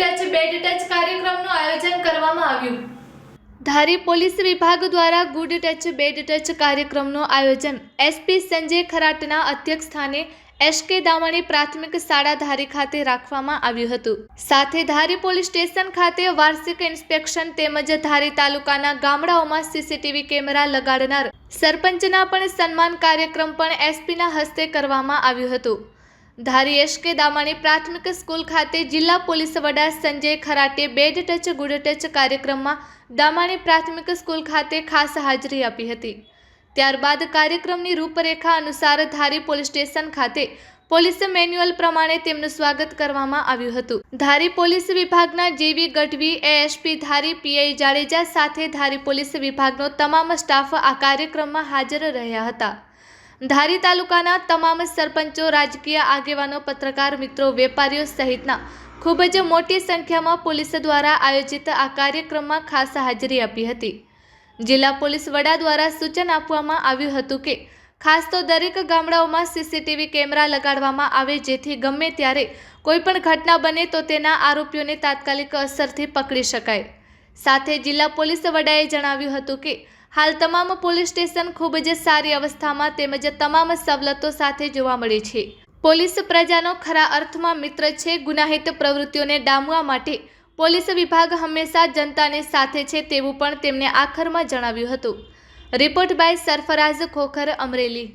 Touch bed touch કાર્યક્રમનું આયોજન કરવામાં આવ્યું. ધારી પોલીસ વિભાગ દ્વારા ગુડ ટચ બેડ ટચ કાર્યક્રમનું આયોજન એસપી સંજય ખરાટના અધ્યક્ષ અધ્યક્ષસ્થાને એસકે દામણી પ્રાથમિક શાળા ધારી ખાતે રાખવામાં આવ્યું હતું. સાથે ધારી પોલીસ સ્ટેશન ખાતે વાર્ષિક ઇન્સ્પેક્શન તેમજ ધારી તાલુકાના ગામડાઓમાં સીસીટીવી કેમેરા લગાડનાર સરપંચના પણ સન્માન કાર્યક્રમ પણ એસપીના હસ્તે કરવામાં આવ્યું હતું. ધારી એસકે દામાણી પ્રાથમિક સ્કૂલ ખાતે જિલ્લા પોલીસ વડા Sanjay Kharate bad touch, good touch કાર્યક્રમમાં દામાણી પ્રાથમિક સ્કૂલ ખાતે ખાસ હાજરી આપી હતી. ત્યારબાદ કાર્યક્રમની રૂપરેખા અનુસાર ધારી પોલીસ સ્ટેશન ખાતે પોલીસ મેન્યુઅલ પ્રમાણે તેમનું સ્વાગત કરવામાં આવ્યું હતું. ધારી પોલીસ વિભાગના JV Gadhvi, ASP Dhari, PI Jadeja સાથે ધારી પોલીસ વિભાગનો તમામ સ્ટાફ આ કાર્યક્રમમાં હાજર રહ્યા હતા. ધારી તાલુકાના તમામ સરપંચો, રાજકીય આગેવાનો, પત્રકાર, મિત્રો, વેપારીઓ સહિતના ખૂબ જ મોટી સંખ્યામાં પોલીસ દ્વારા આયોજિત આ કાર્યક્રમમાં ખાસ હાજરી આપી હતી. જિલ્લા પોલીસ વડા દ્વારા સૂચન આપવામાં આવ્યું હતું કે, ખાસ તો દરેક ગામડાઓમાં સીસીટીવી કેમેરા લગાડવામાં આવે જેથી ગમે ત્યારે કોઈપણ ઘટના બને તો તેના આરોપીઓને તાત્કાલિક અસરથી પકડી શકાય. સાથે જિલ્લા પોલીસ વડાએ જણાવ્યું હતું કે, હાલ તમામ પોલીસ સ્ટેશન ખૂબ જ સારી અવસ્થામાં તેમજ તમામ સવલતો સાથે જોવા મળે છે. પોલીસ પ્રજાનો ખરા અર્થમાં મિત્ર છે, ગુનાહિત પ્રવૃત્તિઓને ડામવા માટે પોલીસ વિભાગ હંમેશા જનતાને સાથે છે તેવું પણ તેમણે આખરમાં જણાવ્યું હતું. Report by Sarfaraz Khokhar, Amreli.